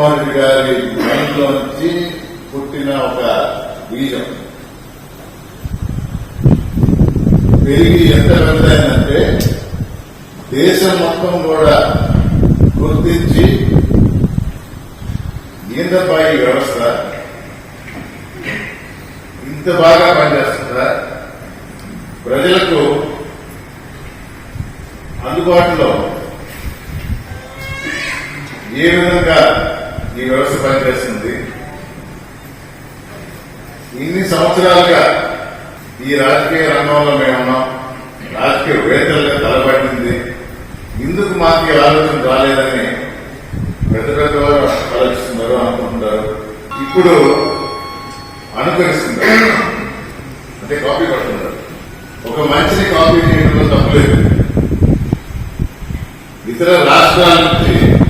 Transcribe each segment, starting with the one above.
జగన్మోహన్ రెడ్డి గారి నుంచి పుట్టిన ఒక బీజం. పెరిగి ఎంత పెద్దదైందంటే దేశం మొత్తం కూడా గుర్తించి ఈందపై వ్యవస్థ ఇంత బాగా పనిచేస్తుందా? ప్రజలకు అందుబాటులో ఏ విధంగా ఈ వ్యవస్థ పనిచేస్తుంది. ఇన్ని సంవత్సరాలుగా ఈ రాజకీయ రంగంలో మేమున్నాం. రాజకీయ వేతలుగా తలబడింది ఇందుకు మాకు ఈ ఆలోచన రాలేదని పెద్ద పెద్దవారు ఆలోచిస్తున్నారు అనుకుంటున్నారు. ఇప్పుడు అనుకరిస్తున్నారు. అంటే కాపీ పడుతున్నారు. ఒక మంచిని కాపీ చేయడంలో తప్పలేదు ఇతర రాష్ట్రాల నుంచి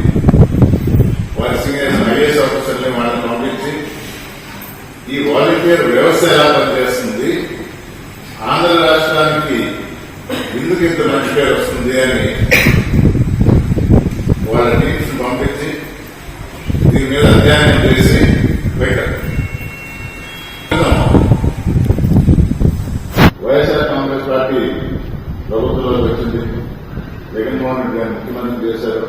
వ్యవస్థ ఎలా పనిచేస్తుంది. ఆంధ్ర రాష్ట్రానికి ఎందుకు ఇంత మంచి పేరు వస్తుంది అని వాళ్ళ టీమ్స్ పంపించి దీని మీద అధ్యయనం చేసి పెట్టారు. వైఎస్ఆర్ కాంగ్రెస్ పార్టీ ప్రభుత్వంలోకి వచ్చింది. జగన్మోహన్ రెడ్డి గారు ముఖ్యమంత్రి చేశారు.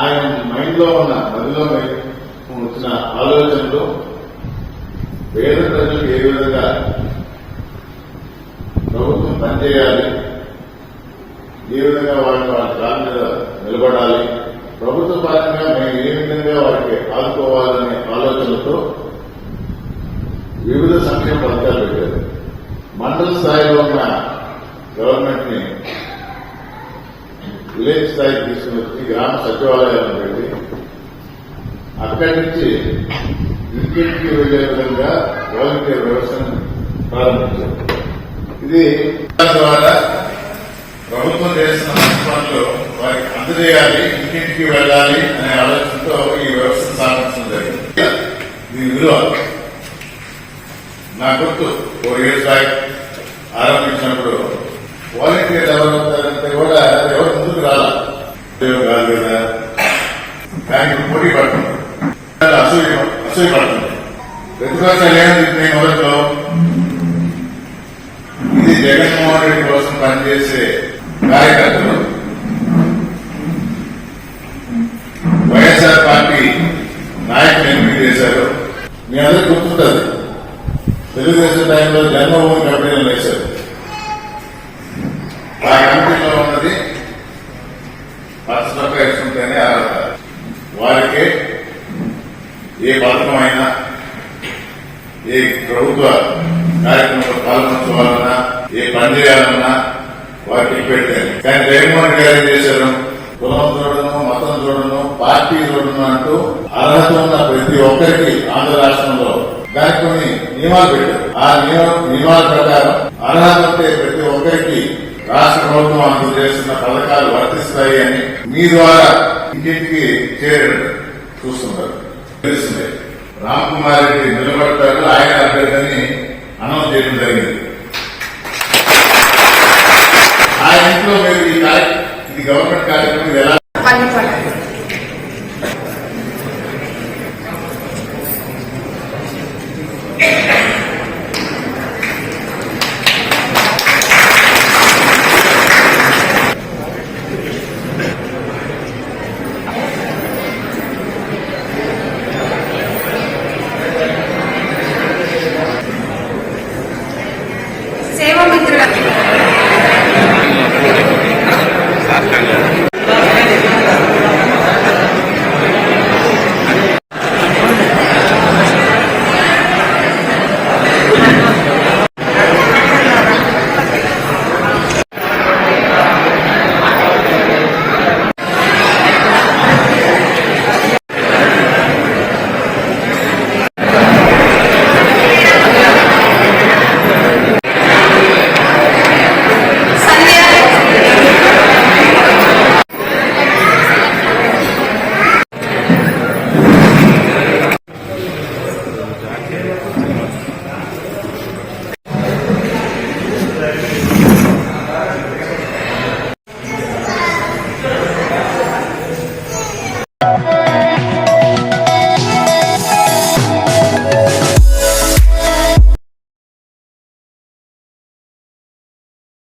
ఆయన మైండ్లో ఉన్న మదిలో వచ్చిన ఆలోచనలు పేద ప్రజలకు ఏ విధంగా ప్రభుత్వం పనిచేయాలి ఏ విధంగా వాళ్ళని వాళ్ళ కాళ్ళ మీద నిలబడాలి ప్రభుత్వ పరంగా మేము ఏ విధంగా వారికి ఆదుకోవాలనే ఆలోచనతో వివిధ సంక్షేమ పథకాలు పెట్టారు. మండల స్థాయిలో ఉన్న గవర్నమెంట్ని విలేజ్ స్థాయికి తీసుకుని వచ్చి గ్రామ సచివాలయాలను పెట్టి అక్కడి నుంచి ఇంటింటికి వెళ్ళే విధంగా వాలంటీర్ వ్యవస్థను ప్రారంభించారు. ఇది ద్వారా ప్రభుత్వం చేసిన పనులు వారికి అందజేయాలి ఇంటింటికి వెళ్ళాలి అనే ఆలోచనతో ఈ వ్యవస్థను సాధించడం జరిగింది. దీని విలువ నా గుర్తు ఫోర్ ఇయర్స్ బ్యాక్ ఆరంభించినప్పుడు వాలంటీర్ డెవలప్ పడుతుంది ప్రతిపక్షాలు ఏమంటుంది మొదట్లో ఇది జగన్మోహన్ రెడ్డి కోసం పనిచేసే కార్యకర్తలు. వైఎస్ఆర్ పార్టీ నాయకులు ఎంపిక చేశారు మీ అందరూ గుర్తుంటుంది. తెలుగుదేశం టైంలో జన్మభూమి కంపెనీలు వేశారు. ఆ కంపెనీలో ఉన్నది పచ్చ వేసుకుంటేనే అర్హత వారికి ఏ పథకం అయినా ఏ ప్రభుత్వ కార్యక్రమంలో పాల్గొనవాలన్నా ఏ పని చేయాలన్నా వారికి పెట్టారు కానీ జగన్మోహన్ గారు ఏం చేశారు? కులం చూడను మతం చూడను పార్టీ చూడను అంటూ అర్హత ఉన్న ప్రతి ఒక్కరికి ఆంధ్ర రాష్ట్రంలో దానికి కొన్ని నియమాలు పెట్టారు. ఆ నియమ నియమాల ప్రకారం అర్హత ఉంటే ప్రతి ఒక్కరికి రాష్ట్ర ప్రభుత్వం అందజేస్తున్న పథకాలు వర్తిస్తాయి అని మీ ద్వారా ఇంటింటికి చేరడం చూస్తున్నారు తెలుస్తున్నాయి రామ్ కుమార్ రెడ్డి నిలబడతారు ఆయన అభ్యర్థిని అనౌన్స్ చేయడం జరిగింది. ఆ ఇంట్లో మీరు ఈ ఇది గవర్నమెంట్ కార్యక్రమం ఇది ఎలా makan ya